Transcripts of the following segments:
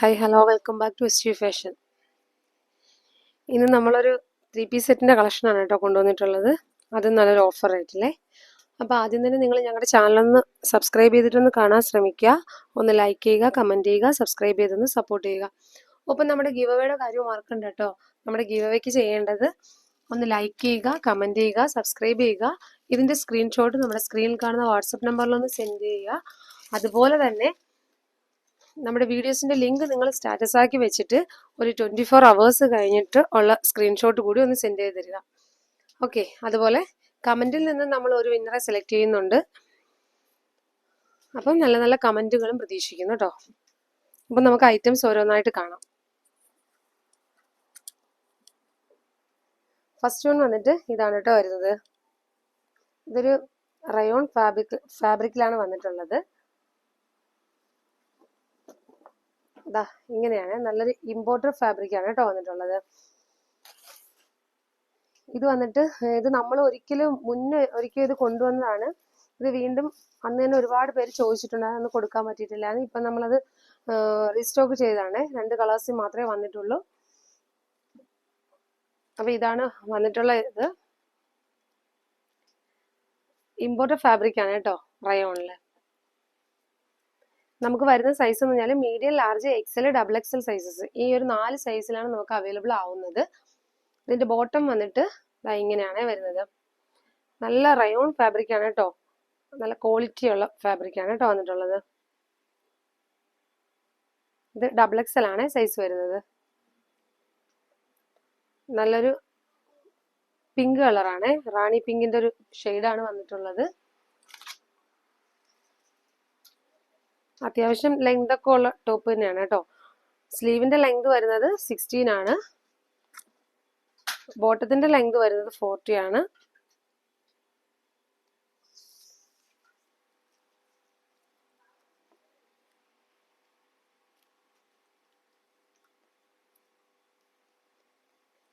Hi hello welcome back to S U fashion ഇന്ന് നമ്മളൊരു three piece സെറ്റിന്റെ കളക്ഷനാണ് കേട്ടോ കൊണ്ടുവന്നിട്ടുള്ളത്. അതും നല്ലൊരു ഓഫർ റേറ്റില്ലേ അപ്പോൾ ആദ്യം തന്നെ നിങ്ങൾ ഞങ്ങളുടെ ചാനലൊന്ന് സബ്സ്ക്രൈബ് ചെയ്തിട്ടൊന്ന് കാണാൻ ശ്രമിക്കുക. ഒന്ന് ലൈക്ക് ചെയ്യുക കമന്റ് ചെയ്യുക സബ്സ്ക്രൈബ് ചെയ്തൊന്ന് സപ്പോർട്ട് ചെയ്യുക. ഒപ്പം നമ്മുടെ ഗീവ് അവയുടെ കാര്യം മറക്കണ്ട കേട്ടോ. നമ്മുടെ ഗീവ് അവയ്ക്ക് ചെയ്യേണ്ടത് ഒന്ന് ലൈക്ക് ചെയ്യുക കമന്റ് ചെയ്യുക സബ്സ്ക്രൈബ് ചെയ്യുക. ഇതിന്റെ സ്ക്രീൻഷോട്ട് നമ്മുടെ സ്ക്രീനിൽ കാണുന്ന വാട്സപ്പ് നമ്പറിലൊന്ന് സെൻഡ് ചെയ്യുക. അതുപോലെ തന്നെ നമ്മുടെ വീഡിയോസിന്റെ ലിങ്ക് നിങ്ങൾ സ്റ്റാറ്റസ് ആക്കി വെച്ചിട്ട് ഒരു ട്വന്റി ഫോർ അവേഴ്സ് കഴിഞ്ഞിട്ട് ഉള്ള സ്ക്രീൻഷോട്ട് കൂടി ഒന്ന് സെൻഡ് ചെയ്ത് തരിക. ഓക്കെ അതുപോലെ കമന്റിൽ നിന്ന് നമ്മൾ ഒരു വിന്നറെ സെലക്ട് ചെയ്യുന്നുണ്ട്. അപ്പം നല്ല നല്ല കമന്റുകളും പ്രതീക്ഷിക്കുന്നു കേട്ടോ അപ്പം നമുക്ക് ഐറ്റംസ് ഓരോന്നായിട്ട് കാണാം. ഫസ്റ്റ് വൺ വന്നിട്ട് ഇതാണ് കേട്ടോ വരുന്നത്. ഇതൊരു റയോൺ ഫാബ്രിക് ഫാബ്രിക്കിലാണ് വന്നിട്ടുള്ളത്. ദാ ഇങ്ങനെയാണ്. നല്ലൊരു ഇമ്പോർട്ടഡ് ഫാബ്രിക് ആണ് കേട്ടോ വന്നിട്ടുള്ളത്. ഇത് വന്നിട്ട് ഇത് നമ്മൾ ഒരിക്കലും മുന്നേ ഒരിക്കലും ഇത് കൊണ്ടുവന്നതാണ്. ഇത് വീണ്ടും അന്ന് തന്നെ ഒരുപാട് പേര് ചോദിച്ചിട്ടുണ്ട് അതൊന്നും കൊടുക്കാൻ പറ്റിയിട്ടില്ല ഇപ്പം നമ്മളത് റീസ്റ്റോക്ക് ചെയ്തതാണ്. രണ്ട് കളേഴ്സിൽ മാത്രമേ വന്നിട്ടുള്ളൂ. അപ്പൊ ഇതാണ് വന്നിട്ടുള്ള ഇത്. ഇമ്പോർട്ടഡ് ഫാബ്രിക് ആണ് കേട്ടോ റയോണിൽ നമുക്ക് വരുന്ന സൈസ് എന്ന് പറഞ്ഞാൽ medium large XL double XL sizes ഈ ഒരു നാല് സൈസിലാണ് നമുക്ക് അവൈലബിൾ ആവുന്നത്. ഇതിന്റെ ബോട്ടം വന്നിട്ട് ഇങ്ങനെയാണ് വരുന്നത്. നല്ല റയോൺ ഫാബ്രിക് ആണ് കേട്ടോ നല്ല ക്വാളിറ്റി ഉള്ള ഫാബ്രിക് ആണ് കേട്ടോ വന്നിട്ടുള്ളത്. ഇത് ഡബിൾ എക്സൽ ആണ് സൈസ് വരുന്നത്. നല്ലൊരു പിങ്ക് കളറാണ് റാണി പിങ്കിന്റെ ഒരു ഷെയ്ഡാണ് വന്നിട്ടുള്ളത്. അത്യാവശ്യം ലെങ്ത് ഒക്കെ ഉള്ള ടോപ്പ് തന്നെയാണ് കേട്ടോ. സ്ലീവിന്റെ ലെങ്ത് വരുന്നത് സിക്സ്റ്റീൻ ആണ്. ബോട്ടത്തിന്റെ ലെങ്ത് വരുന്നത് ഫോർട്ടി ആണ്.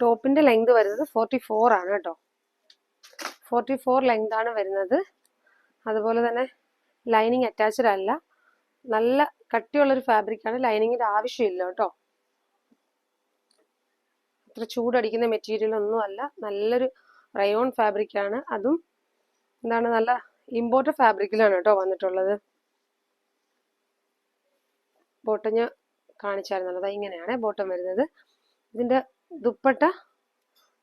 ടോപ്പിന്റെ ലെങ്ത് വരുന്നത് ഫോർട്ടി ഫോർ ആണ് കേട്ടോ. ഫോർട്ടി ഫോർ ലെങ്ത് ആണ് വരുന്നത്. അതുപോലെ തന്നെ ലൈനിങ് അറ്റാച്ച്ഡ് അല്ല. നല്ല കട്ടിയുള്ളൊരു ഫാബ്രിക് ആണ് ലൈനിങ്ങിന്റെ ആവശ്യമില്ല കേട്ടോ. അത്ര ചൂടടിക്കുന്ന മെറ്റീരിയൽ ഒന്നും അല്ല. നല്ലൊരു റയോൺ ഫാബ്രിക് ആണ്. അതും എന്താണ് നല്ല ഇമ്പോർട്ടഡ് ഫാബ്രിക്കിലാണ് കേട്ടോ വന്നിട്ടുള്ളത്. ബോട്ടം ഞാൻ കാണിച്ചായിരുന്നല്ലോ. ഇങ്ങനെയാണ് ബോട്ടം വരുന്നത്. ഇതിന്റെ ദുപ്പട്ട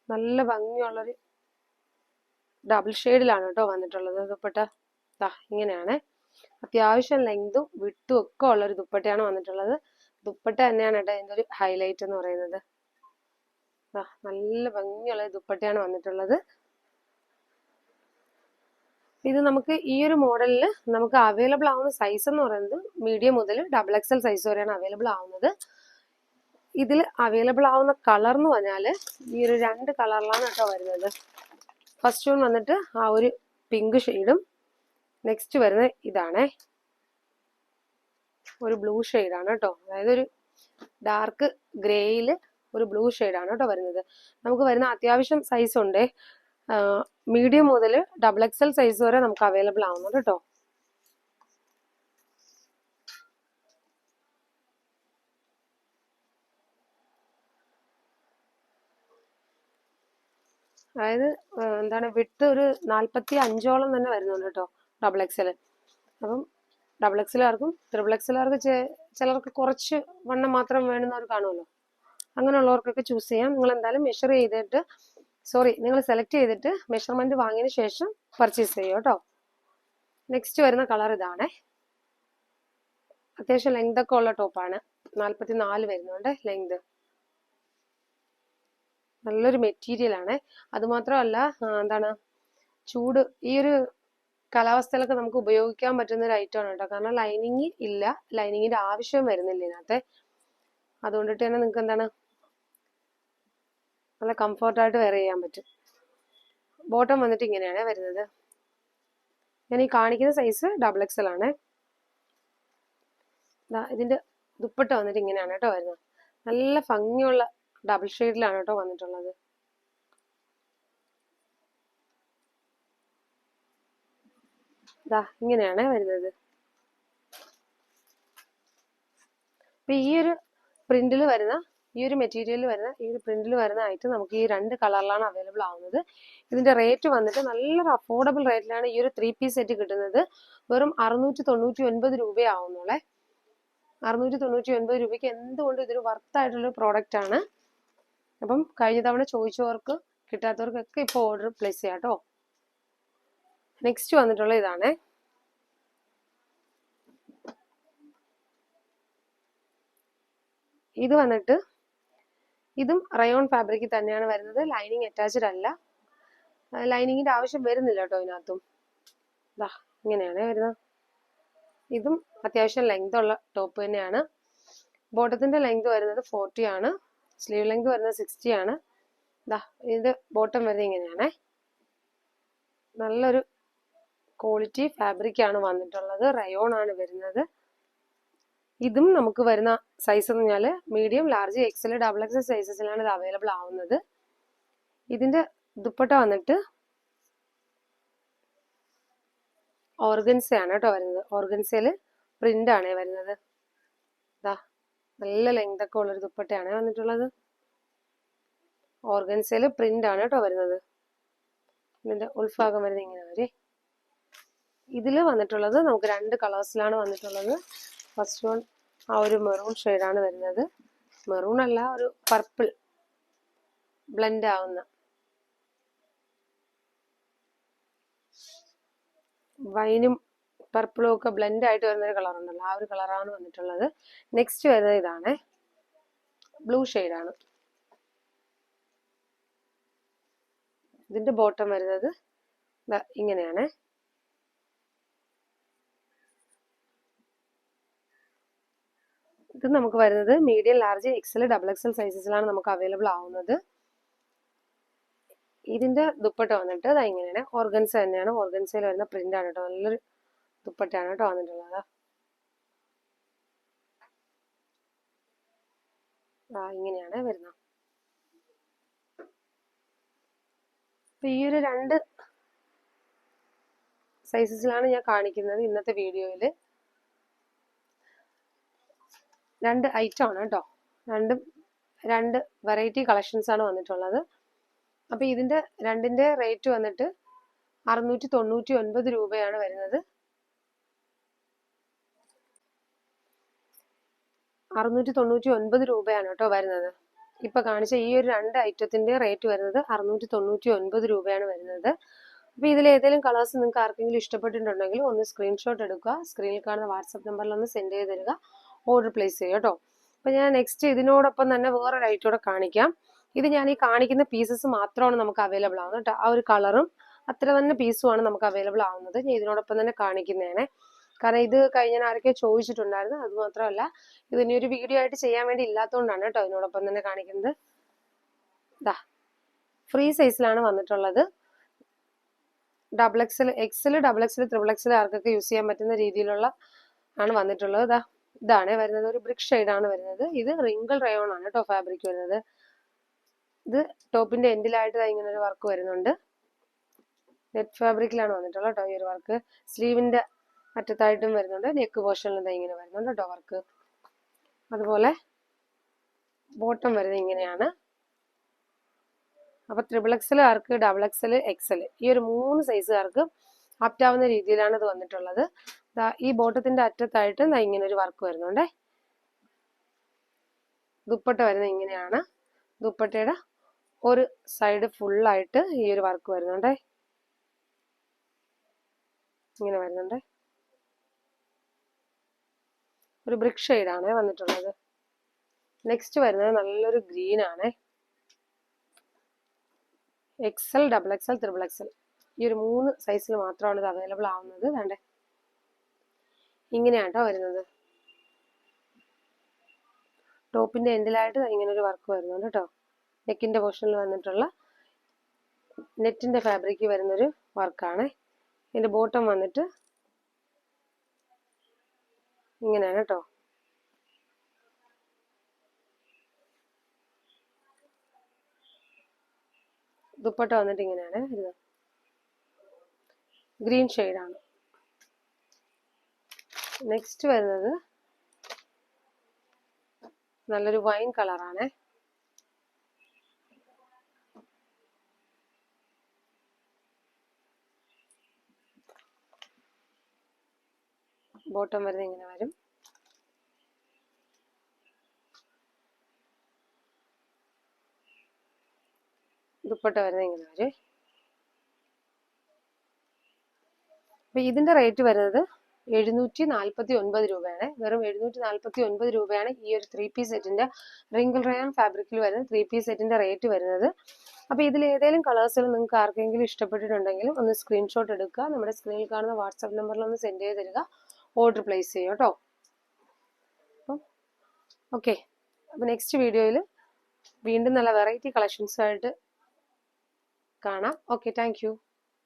നല്ല ഭംഗിയുള്ളൊരു ഡബിൾ ഷെയ്ഡിലാണ് കേട്ടോ വന്നിട്ടുള്ളത് ദുപ്പട്ട. ഇങ്ങനെയാണ്. അത്യാവശ്യം ലെങ്തും വിട്ടും ഒക്കെ ഉള്ള ഒരു ദുപ്പട്ടയാണ് വന്നിട്ടുള്ളത്. ദുപ്പട്ട തന്നെയാണ് കേട്ടോ അതിന്റെ ഒരു ഹൈലൈറ്റ് എന്ന് പറയുന്നത്. നല്ല ഭംഗിയുള്ള ദുപ്പട്ടയാണ് വന്നിട്ടുള്ളത്. ഇത് നമുക്ക് ഈ ഒരു മോഡലിൽ നമുക്ക് അവൈലബിൾ ആവുന്ന സൈസ് എന്ന് പറയുന്നത് മീഡിയം മുതൽ ഡബിൾ എക്സൽ സൈസ് വരെയാണ് അവൈലബിൾ ആവുന്നത്. ഇതിൽ അവൈലബിൾ ആവുന്ന കളർ എന്ന് പറഞ്ഞാൽ ഈ ഒരു രണ്ട് കളറിലാണ് കേട്ടോ വരുന്നത്. ഫസ്റ്റ് വന്നിട്ട് ആ ഒരു പിങ്ക് ഷെയ്ഡും നെക്സ്റ്റ് വരുന്നത് ഇതാണേ. ഒരു ബ്ലൂ ആണ് കേട്ടോ അതായത് ഒരു ഡാർക്ക് ഗ്രേയിൽ ഒരു ബ്ലൂ ആണ് കേട്ടോ വരുന്നത്. നമുക്ക് വരുന്ന അത്യാവശ്യം സൈസ് ഉണ്ട്. മീഡിയം മുതൽ ഡബിൾ എക്സൽ സൈസ് വരെ നമുക്ക് അവൈലബിൾ ആവുന്നുണ്ട് കേട്ടോ അതായത് എന്താണ് വിട്ട് ഒരു നാൽപ്പത്തി അഞ്ചോളം തന്നെ വരുന്നുണ്ട് കേട്ടോ ഡബിൾ എക്സൽ അപ്പം ഡബിൾ എക്സലുകാർക്കും ത്രിബിൾ എക്സലുകാർക്ക് ചിലർക്ക് കുറച്ച് വണ്ണം മാത്രം വേണമെന്നവർ കാണുമല്ലോ അങ്ങനെയുള്ളവർക്കൊക്കെ ചൂസ് ചെയ്യാം. നിങ്ങൾ എന്തായാലും മെഷർ ചെയ്തിട്ട് സോറി നിങ്ങൾ സെലക്ട് ചെയ്തിട്ട് മെഷർമെന്റ് വാങ്ങിയതിന് ശേഷം പർച്ചേസ് ചെയ്യും കേട്ടോ. നെക്സ്റ്റ് വരുന്ന കളർ ഇതാണ്. അത്യാവശ്യം ലെങ്ത് ഒക്കെ ഉള്ള ടോപ്പാണ് നാൽപ്പത്തി നാല് വരുന്നുണ്ട് ലെങ്ത് നല്ലൊരു മെറ്റീരിയൽ ആണ്. അതുമാത്രമല്ല എന്താണ് ചൂട് ഈ ഒരു കാലാവസ്ഥയിലൊക്കെ നമുക്ക് ഉപയോഗിക്കാൻ പറ്റുന്ന ഒരു ഐറ്റമാണ് കേട്ടോ. കാരണം ലൈനിങ് ഇല്ല. ലൈനിങ്ങിന്റെ ആവശ്യം വരുന്നില്ല ഇതിനകത്ത്. അതുകൊണ്ടിട്ട് തന്നെ നിങ്ങൾക്ക് എന്താണ്? നല്ല കംഫർട്ടായിട്ട് വെയർ ചെയ്യാൻ പറ്റും. ബോട്ടം വന്നിട്ട് ഇങ്ങനെയാണ് വരുന്നത്. ഞാൻ ഈ കാണിക്കുന്ന സൈസ് ഡബിൾ എക്സൽ ആണ്. ഇതിന്റെ ദുപ്പട്ട വന്നിട്ട് ഇങ്ങനെയാണ് കേട്ടോ വരുന്നത്. നല്ല ഭംഗിയുള്ള ഡബിൾ ഷെയ്ഡിലാണ് കേട്ടോ വന്നിട്ടുള്ളത്. ഇതാ ഇങ്ങനെയാണ് വരുന്നത്. അപ്പൊ ഈ ഒരു പ്രിന്റിൽ വരുന്ന ഈ ഒരു മെറ്റീരിയലിൽ വരുന്ന ഈ ഒരു പ്രിന്റിൽ വരുന്ന ഐറ്റം നമുക്ക് ഈ രണ്ട് കളറിലാണ് അവൈലബിൾ ആവുന്നത്. ഇതിന്റെ റേറ്റ് വന്നിട്ട് നല്ലൊരു അഫോർഡബിൾ റേറ്റിലാണ് ഈ ഒരു ത്രീ പീസ് സെറ്റ് കിട്ടുന്നത്. വെറും അറുന്നൂറ്റി തൊണ്ണൂറ്റി ഒൻപത് രൂപയാവുന്നുള്ളേ അറുന്നൂറ്റി തൊണ്ണൂറ്റി ഒൻപത് രൂപയ്ക്ക് എന്തുകൊണ്ട് ഇതൊരു വർത്തായിട്ടുള്ള പ്രോഡക്റ്റ് ആണ്? അപ്പം കഴിഞ്ഞ തവണ ചോദിച്ചവർക്ക് കിട്ടാത്തവർക്കൊക്കെ ഇപ്പോൾ ഓർഡർ പ്ലേസ് ചെയ്യാം കേട്ടോ. നെക്സ്റ്റ് വന്നിട്ടുള്ള ഇതാണ്. ഇത് വന്നിട്ട് ഇതും റയോൺ ഫാബ്രിക്കിൽ തന്നെയാണ് വരുന്നത്. ലൈനിങ് അറ്റാച്ച്ഡ് അല്ല. ലൈനിങ്ങിന്റെ ആവശ്യം വരുന്നില്ല കേട്ടോ ഇതിനകത്തും. ദാ ഇങ്ങനെയാണ് വരുന്നത്. ഇതും അത്യാവശ്യം ലെങ്ത് ഉള്ള ടോപ്പ് തന്നെയാണ്. ബോട്ടത്തിന്റെ ലെങ്ത് വരുന്നത് ഫോർട്ടി ആണ്. സ്ലീവ് ലെങ്ത് വരുന്നത് സിക്സ്റ്റി ആണ്. ദാ ഇത് ബോട്ടം വരുന്നത് ഇങ്ങനെയാണേ. നല്ലൊരു ക്വാളിറ്റി ഫാബ്രിക് ആണ് വന്നിട്ടുള്ളത്. റയോൺ ആണ് വരുന്നത്. ഇതും നമുക്ക് വരുന്ന സൈസ് എന്ന് പറഞ്ഞാൽ medium large XL double XL സൈസസിലാണ് ഇത് അവൈലബിൾ ആവുന്നത്. ഇതിന്റെ ദുപ്പട്ട വന്നിട്ട് ഓർഗൻസ ആണ് കേട്ടോ വരുന്നത്. ഓർഗൻസയിൽ പ്രിന്റ് ആണ് വരുന്നത്. ഇതാ നല്ല ലെങ്ത് ഒക്കെ ഉള്ളൊരു ദുപ്പട്ടയാണ് വന്നിട്ടുള്ളത്. ഓർഗൻസയിൽ പ്രിന്റ് ആണ് കേട്ടോ വരുന്നത്. ഇതിന്റെ ഉൾഭാഗം വരുന്നത് ഇങ്ങനെ വരെ. ഇതിൽ വന്നിട്ടുള്ളത് നമുക്ക് രണ്ട് കളേഴ്സിലാണ് വന്നിട്ടുള്ളത്. ഫസ്റ്റ് വൺ ആ ഒരു മെറൂൺ ഷെയ്ഡാണ് വരുന്നത്. മെറൂൺ അല്ല ഒരു പർപ്പിൾ ബ്ലെൻഡ് ആവുന്ന. വൈനും പർപ്പിളും ഒക്കെ ബ്ലെൻഡ് ആയിട്ട് വരുന്ന ഒരു കളർ ഉണ്ടല്ലോ. ആ ഒരു കളറാണ് വന്നിട്ടുള്ളത്. നെക്സ്റ്റ് വരുന്നത് ഇതാണ്. ബ്ലൂ ആണ്. ഇതിന്റെ ബോട്ടം വരുന്നത് ഇങ്ങനെയാണ്. ഇത് നമുക്ക് വരുന്നത് medium large XL double XL സൈസസിലാണ് നമുക്ക് അവൈലബിൾ ആവുന്നത്. ഇതിന്റെ ദുപ്പട്ട വന്നിട്ട് അത് ഇങ്ങനെയാണ്. ഓർഗൻസ് തന്നെയാണ്. ഓർഗൻസയിൽ വരുന്ന പ്രിന്റ് ആണ് കേട്ടോ. നല്ലൊരു ദുപ്പട്ടയാണ് കേട്ടോ വന്നിട്ടുള്ളത്. ഇങ്ങനെയാണ് വരുന്നത്. ഈ ഒരു രണ്ട് സൈസസിലാണ് ഞാൻ കാണിക്കുന്നത് ഇന്നത്തെ വീഡിയോയിൽ രണ്ട് ഐറ്റം ആണ് കേട്ടോ രണ്ടും രണ്ട് വെറൈറ്റി കളക്ഷൻസ് ആണ് വന്നിട്ടുള്ളത്. അപ്പോൾ ഇതിന്റെ രണ്ടിന്റെ റേറ്റ് വന്നിട്ട് അറുന്നൂറ്റി തൊണ്ണൂറ്റി ഒൻപത് രൂപയാണ് വരുന്നത്. അറുന്നൂറ്റി തൊണ്ണൂറ്റി ഒൻപത് രൂപയാണ് കേട്ടോ വരുന്നത്. ഇപ്പൊ കാണിച്ച ഈ ഒരു രണ്ട് ഐറ്റത്തിന്റെ റേറ്റ് വരുന്നത് അറുന്നൂറ്റി തൊണ്ണൂറ്റി ഒൻപത് രൂപയാണ് വരുന്നത്. അപ്പൊ ഇതിൽ ഏതെങ്കിലും കളേഴ്സ് നിങ്ങൾക്ക് ആർക്കെങ്കിലും ഇഷ്ടപ്പെട്ടിട്ടുണ്ടെങ്കിൽ ഒന്ന് സ്ക്രീൻഷോട്ട് എടുക്കുക. സ്ക്രീനിൽ കാണുന്ന വാട്സപ്പ് നമ്പറിൽ ഒന്ന് സെൻഡ് ചെയ്ത് തരിക. ഓർഡർ പ്ലേസ് ചെയ്യുക കേട്ടോ. അപ്പൊ ഞാൻ നെക്സ്റ്റ് ഇതിനോടൊപ്പം തന്നെ വേറൊരു ഐറ്റം കൂടെ കാണിക്കാം. ഇത് ഞാൻ ഈ കാണിക്കുന്ന പീസസ് മാത്രമാണ് നമുക്ക് അവൈലബിൾ ആവുന്നത് കേട്ടോ. ആ ഒരു കളറും അത്ര തന്നെ പീസുമാണ് നമുക്ക് അവൈലബിൾ ആവുന്നത്. ഞാൻ ഇതിനോടൊപ്പം തന്നെ കാണിക്കുന്നതാണ്. കാരണം ഇത് കഴിഞ്ഞ ആരൊക്കെ ചോദിച്ചിട്ടുണ്ടായിരുന്നു. അത് മാത്രമല്ല ഇതിനി ഒരു വീഡിയോ ആയിട്ട് ചെയ്യാൻ വേണ്ടി ഇല്ലാത്തതുകൊണ്ടാണ് കേട്ടോ ഇതിനോടൊപ്പം തന്നെ കാണിക്കുന്നത്. ഇതാ ഫ്രീ സൈസിലാണ് വന്നിട്ടുള്ളത്. Double XL XL double XL triple XL ആർക്കൊക്കെ യൂസ് ചെയ്യാൻ പറ്റുന്ന രീതിയിലുള്ള ആണ് വന്നിട്ടുള്ളത്. ഇതാ ഇതാണ് വരുന്നത് ഒരു ബ്രിക്ക് ആണ് വരുന്നത്. ഇത് റിങ്കിൾ റയോൺ ആണ് കേട്ടോ ഫാബ്രിക് വരുന്നത്. ഇത് ടോപ്പിന്റെ എൻഡിലായിട്ട് ഇങ്ങനെ ഒരു വർക്ക് വരുന്നുണ്ട്. നെറ്റ് ഫാബ്രിക്കിലാണ് വന്നിട്ടുള്ളത് കേട്ടോ ഈ ഒരു വർക്ക് സ്ലീവിന്റെ അറ്റത്തായിട്ടും വരുന്നുണ്ട്. നെക്ക് പോർഷനിലും ഇങ്ങനെ വരുന്നുണ്ട് കേട്ടോ വർക്ക് അതുപോലെ ബോട്ടം വരുന്നത് ഇങ്ങനെയാണ്. അപ്പൊ ത്രിബിൾ എക്സൽ ആർക്ക്? ഡബിൾ എക്സൽ എക്സൽ ഈ ഒരു മൂന്ന് സൈസുകാർക്ക് ആപ്റ്റാവുന്ന രീതിയിലാണ് ഇത് വന്നിട്ടുള്ളത്. ദാ ഈ ബോട്ടത്തിന്റെ അറ്റത്തായിട്ട് ദാ ഇങ്ങനെ ഒരു വർക്ക് വരുന്നുണ്ടേ. ദുപ്പട്ട വരുന്നത് ഇങ്ങനെയാണ്. ദുപ്പട്ടയുടെ ഒരു സൈഡ് ഫുള്ളായിട്ട് ഈ ഒരു വർക്ക് വരുന്നുണ്ടേ. ഇങ്ങനെ വരുന്നുണ്ടേ. ഒരു വൃക്ഷ ഷെയ്ഡാണ് വന്നിട്ടുള്ളത്. നെക്സ്റ്റ് വരുന്നത് നല്ലൊരു ഗ്രീൻ ആണ്. XL double XL triple XL ഈ ഒരു മൂന്ന് സൈസിൽ മാത്രമാണ് ഇത് അവൈലബിൾ ആവുന്നത്. വേണ്ടേ ഇങ്ങനെയാണ് കേട്ടോ വരുന്നത്. ടോപ്പിന്റെ എൻഡിലായിട്ട് ഇങ്ങനെ ഒരു വർക്ക് വരുന്നുണ്ട് കേട്ടോ നെക്കിന്റെ പോർഷനിൽ വന്നിട്ടുള്ള നെറ്റിന്റെ ഫാബ്രിക് വരുന്നൊരു വർക്കാണ്. ഇതിന്റെ ബോട്ടം വന്നിട്ട് ഇങ്ങനെയാണ് കേട്ടോ ദുപ്പട്ട വന്നിട്ട് ഇങ്ങനെയാണ് ഗ്രീൻ ആണ് നെക്സ്റ്റ് വരുന്നത് നല്ലൊരു വൈൻ കളറാണ് ബോട്ടം വരുന്നത് ഇങ്ങനെ വരും. ദുപ്പട്ട വരുന്നത് ഇങ്ങനെ വരും. അപ്പൊ ഇതിന്റെ റേറ്റ് വരുന്നത് എഴുന്നൂറ്റി നാൽപ്പത്തി ഒൻപത് രൂപയാണ്. വെറും എഴുന്നൂറ്റി നാൽപ്പത്തി ഒൻപത് രൂപയാണ് ഈ ഒരു ത്രീ പീസ് സെറ്റിന്റെ റിങ്കിൾ റയോൺ ഫാബ്രിക്കിൽ വരുന്ന ത്രീ പീസ് സെറ്റിന്റെ റേറ്റ് വരുന്നത്. അപ്പൊ ഇതിൽ ഏതെങ്കിലും കളേഴ്സിൽ നിങ്ങൾക്ക് ആർക്കെങ്കിലും ഇഷ്ടപ്പെട്ടിട്ടുണ്ടെങ്കിൽ ഒന്ന് സ്ക്രീൻഷോട്ട് എടുക്കുക. നമ്മുടെ സ്ക്രീനിൽ കാണുന്ന വാട്സാപ്പ് നമ്പറിൽ ഒന്ന് സെൻഡ് ചെയ്ത് തരിക. ഓർഡർ പ്ലേസ് ചെയ്യുക കേട്ടോ. ഓക്കെ അപ്പോൾ നെക്സ്റ്റ് വീഡിയോയിൽ വീണ്ടും നല്ല വെറൈറ്റി കളക്ഷൻസ് ആയിട്ട് കാണാം. Okay thank